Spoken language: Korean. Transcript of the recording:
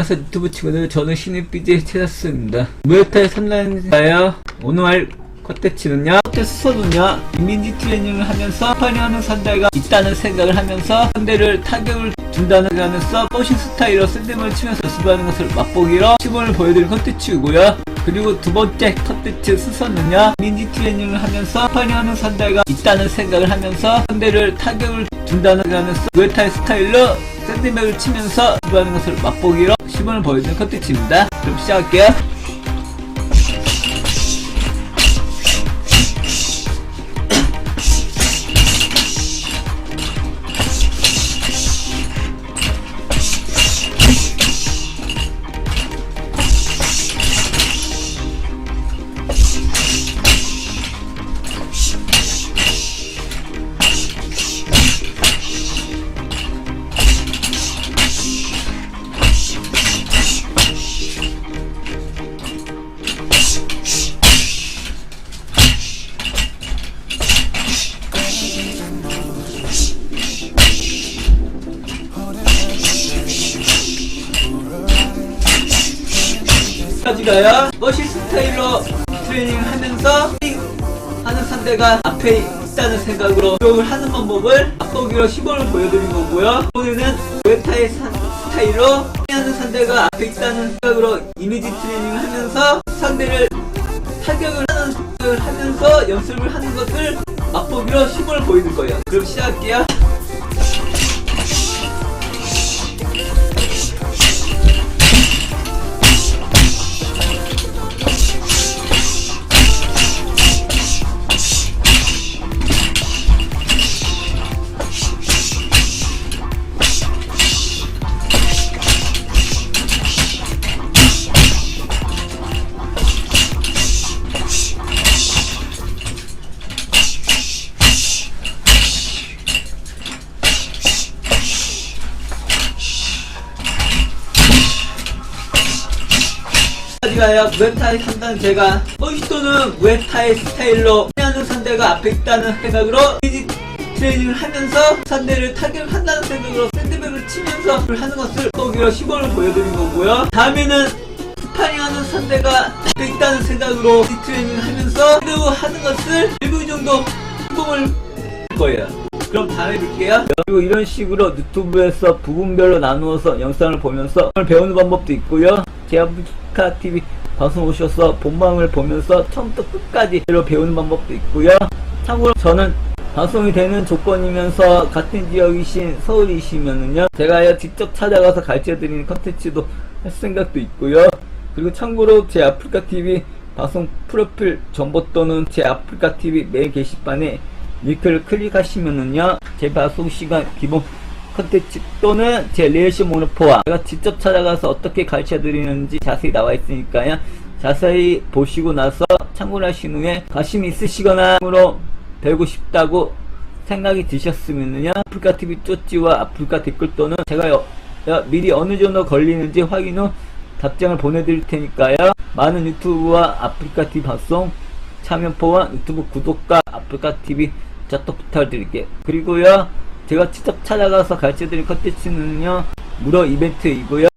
안녕하세요 유튜브 친구들 저는 신입 BJ 최다스입니다. 무에타의 선란자여 오늘 할 컨텐츠는요? 컨텐츠 수서는요 이민지 트레이닝을 하면서 파리하는 선대가 있다는 생각을 하면서 선대를 타격을 준다는 하면서 포싱 스타일로 샌드을 치면서 연습하는 것을 맛보기로 시범을 보여드린 컨텐츠이고요. 그리고 두 번째 컨텐츠 수서는요. 민지 트레이닝을 하면서 파리하는 선대가 있다는 생각을 하면서 선대를 타격을 준다는 하면서 무에타의 스타일로 샌드백을 치면서 연습하는 것을 맛보기로 시범을 보여드린 컨텐츠입니다. 그럼 시작할게요 까지가요. 머시 스타일로 트레이닝을 하면서 하는 상대가 앞에 있다는 생각으로 공격을 하는 방법을 맛보기로 시범을 보여드린 거고요. 오늘은 웨타의 사- 스타일로 하는 상대가 앞에 있다는 생각으로 이미지 트레이닝을 하면서 상대를 타격을 하는 하면서 연습을 하는 것을 맛보기로 시범을 보여드릴 거예요. 그럼 시작할게요 가요 무에타이 상단 제가 포지토는 무에타이 스타일로 하는 상대가 앞에 있다는 생각으로 트레이닝을 하면서 상대를 타격한다는 생각으로 샌드백을 치면서 하는 것을 거기로 시범을 보여드린 거고요 다음에는 스파링하는 상대가 앞에 있다는 생각으로 이 트레이닝을 하면서 그리고 하는 것을 1분 정도 시범을 할 거예요 그럼 다음에 볼게요. 그리고 이런 식으로 유튜브에서 부분별로 나누어서 영상을 보면서 배우는 방법도 있고요. 제아프리카 TV 방송 오셔서 본방을 보면서 처음부터 끝까지 로 배우는 방법도 있고요. 참고로 저는 방송이 되는 조건이면서 같은 지역이신 서울이시면은요 제가 직접 찾아가서 가르쳐드리는 컨텐츠도 할 생각도 있고요. 그리고 참고로 제 아프리카 TV 방송 프로필 정보 또는 제 아프리카 TV 메인 게시판에 링크를 클릭하시면은요 제 방송 시간 기본 컨텐츠 또는 제 리액션 모노포와 제가 직접 찾아가서 어떻게 가르쳐 드리는지 자세히 나와 있으니까요. 자세히 보시고 나서 참고를 하신 후에 관심이 있으시거나 으로 배우고 싶다고 생각이 드셨으면은요. 아프리카 TV 쪼찌와 아프리카 댓글 또는 제가 여- 여- 미리 어느 정도 걸리는지 확인 후 답장을 보내드릴 테니까요. 많은 유튜브와 아프리카 TV 방송 참여포와 유튜브 구독과 아프리카 TV 자또 부탁드릴게요. 그리고요, 제가 직접 찾아가서 가르쳐드린 컨텐츠는요, 무료 이벤트이고요.